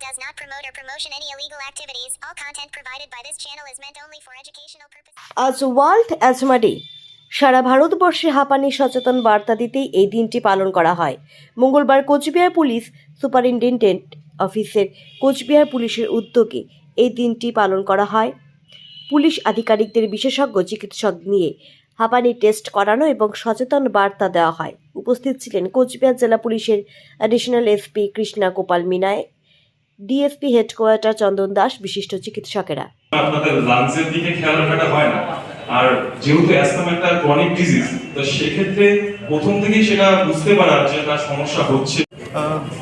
Does not promote or promotion any illegal activities. All content provided by this channel is meant only for educational purposes. আজ world asthma day সারা ভারতবর্ষে হাঁপানি সচেতন বার্তা দিতেই এই দিনটি পালন করা হয় মঙ্গলবার কোচবিহার পুলিশ সুপারিনটেন্ডেন্ট অফিসের কোচবিহার পুলিশের উদ্যোগে এই দিনটি পালন করা হয় পুলিশ আধিকারিকদের বিশেষজ্ঞ চিকিৎসক নিয়ে হাঁপানি টেস্ট করানো এবং সচেতন বার্তা দেওয়া হয়। উপস্থিত ছিলেন কোচবিহার জেলা পুলিশের অ্যাডিশনাল এসপি কৃষ্ণা গোপাল মিনায় ডিএসপি হেডকোয়ার্টার চন্দন দাস বিশিষ্ট চিকিৎসকেরা। আপনাদের লাংসের দিকে খেয়াল রাখাটা হয় না। আর যেহেতু অ্যাস্তম একটা ক্রনিক ডিজিজ তো সেক্ষেত্রে প্রথম থেকেই সেটা বুঝতে পারা যে তার সমস্যা হচ্ছে।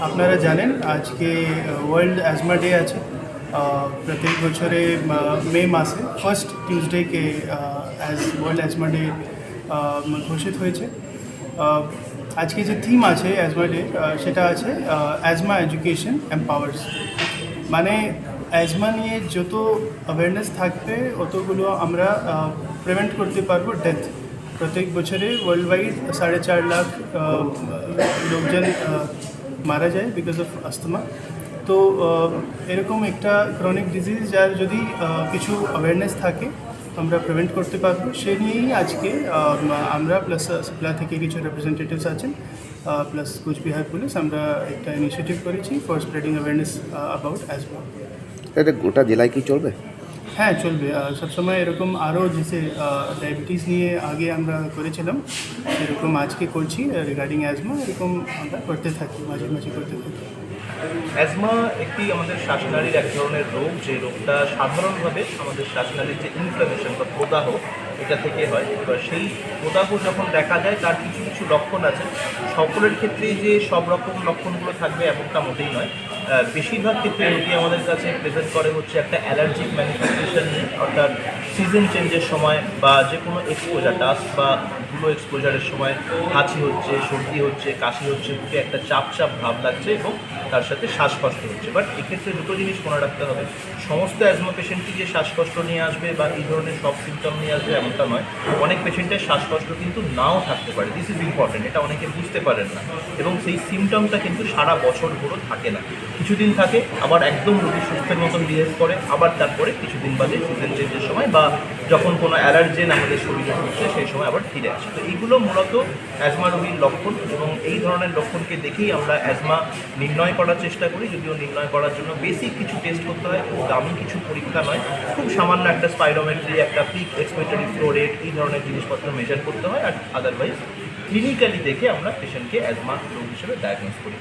আপনারা জানেন আজকে ওয়ার্ল্ড অ্যাজমা ডে আছে। প্রত্যেক বছরে মে মাসে ফার্স্ট টিউসডেকে অ্যাজ ওয়ার্ল্ড অ্যাজমা ডে ঘোষিত হয়েছে। আজকে যে থিম আছে অ্যাজমা ডে সেটা আছে অ্যাজমা এডুকেশন এম্পাওয়ার্স মানে অ্যাজমা নিয়ে যত অ্যাওয়ারনেস থাকবে, অতগুলো আমরা প্রিভেন্ট করতে পারব ডেথ প্রত্যেক বছরে ওয়ার্ল্ড ওয়াইড সাড়ে চার লাখ লোকজন মারা যায় বিকজ অফ আস্তমা তো এরকম একটা ক্রনিক ডিজিজ যার যদি কিছু অ্যাওয়ারনেস থাকে, আমরা প্রিভেন্ট করতে পারব। সে নিয়েই আজকে আমরা প্লাস সাপ্লা থেকে কিছু রিপ্রেজেন্টেটিভস আছেন প্লাস কুচবিহার পুলিশ, আমরা একটা ইনিশিয়েটিভ করেছি for spreading awareness about as এটা গোটা জেলায় কি চলবে? হ্যাঁ চলবে। সবসময় এরকম আরও যেসে ডায়াবেটিস নিয়ে আগে আমরা করেছিলাম এরকম আজকে করছি রিগার্ডিং অ্যাজমা এরকম আমরা করতে থাকি, মাঝে মাঝে করতে থাকি। অ্যাজমা একটি আমাদের শ্বাসনালীর এক ধরনের রোগ, যে রোগটা সাধারণভাবে আমাদের শ্বাসনালীর যে ইনফ্লামেশন বা প্রদাহ এটা থেকে হয়। এবার সেই প্রদাহ যখন দেখা যায়, তার কিছু কিছু লক্ষণ আছে। সকলের ক্ষেত্রেই যে সব রকম লক্ষণগুলো থাকবে এমনটা মোটেই নয়। বেশিরভাগ ক্ষেত্রে রোগী আমাদের কাছে প্রেজেন্ট করে হচ্ছে একটা অ্যালার্জিক ম্যানিফেস্টেশন অর্থাৎ সিজন চেঞ্জের সময় বা যে কোনো এক্সপোজার ডাস্ট বা ধুলো এক্সপোজারের সময়, হাঁচি হচ্ছে, সর্দি হচ্ছে, কাশি হচ্ছে বুকে একটা চাপ চাপ ভাব লাগছে এবং তার সাথে শ্বাসকষ্ট হচ্ছে। বাট এক্ষেত্রে দুটো জিনিস মনে রাখতে হবে। সমস্ত অ্যাজমা পেশেন্টই যে শ্বাসকষ্ট নিয়ে আসবে বা এই ধরনের সব সিমটম নিয়ে আসবে এমনটা নয়। অনেক পেশেন্টের শ্বাসকষ্ট কিন্তু নাও থাকতে পারে। দিস ইজ ইম্পর্টেন্ট এটা অনেকে বুঝতে পারেন না। এবং সেই সিমটমটা কিন্তু সারা বছর পুরো থাকে না। কিছুদিন থাকে, আবার একদম রোগী সুস্থের মতন বিহেভ করে, আবার তারপরে কিছুদিন বাদে সিজন চেঞ্জের সময় বা যখন কোনো অ্যালার্জেন আমাদের শরীরে হচ্ছে, সেই সময় আবার ফিরে আসে। তো এইগুলো মূলত অ্যাজমা রোগীর লক্ষণ এবং এই ধরনের লক্ষণকে দেখেই আমরা অ্যাজমা নির্ণয় করার চেষ্টা করি। যদিও নির্ণয় করার জন্য বেসিক কিছু টেস্ট করতে হয়, খুব দামি কিছু পরীক্ষা নয়। খুব সামান্য একটা স্পাইরোমেট্রি একটা পিক এক্সপেক্টরি ফ্লো রেট এই ধরনের জিনিসপত্র মেজার করতে হয়। আর আদারওয়াইজ ক্লিনিক্যালি দেখে আমরা পেশেন্টকে অ্যাজমা রোগ হিসেবে ডায়াগনোস করি।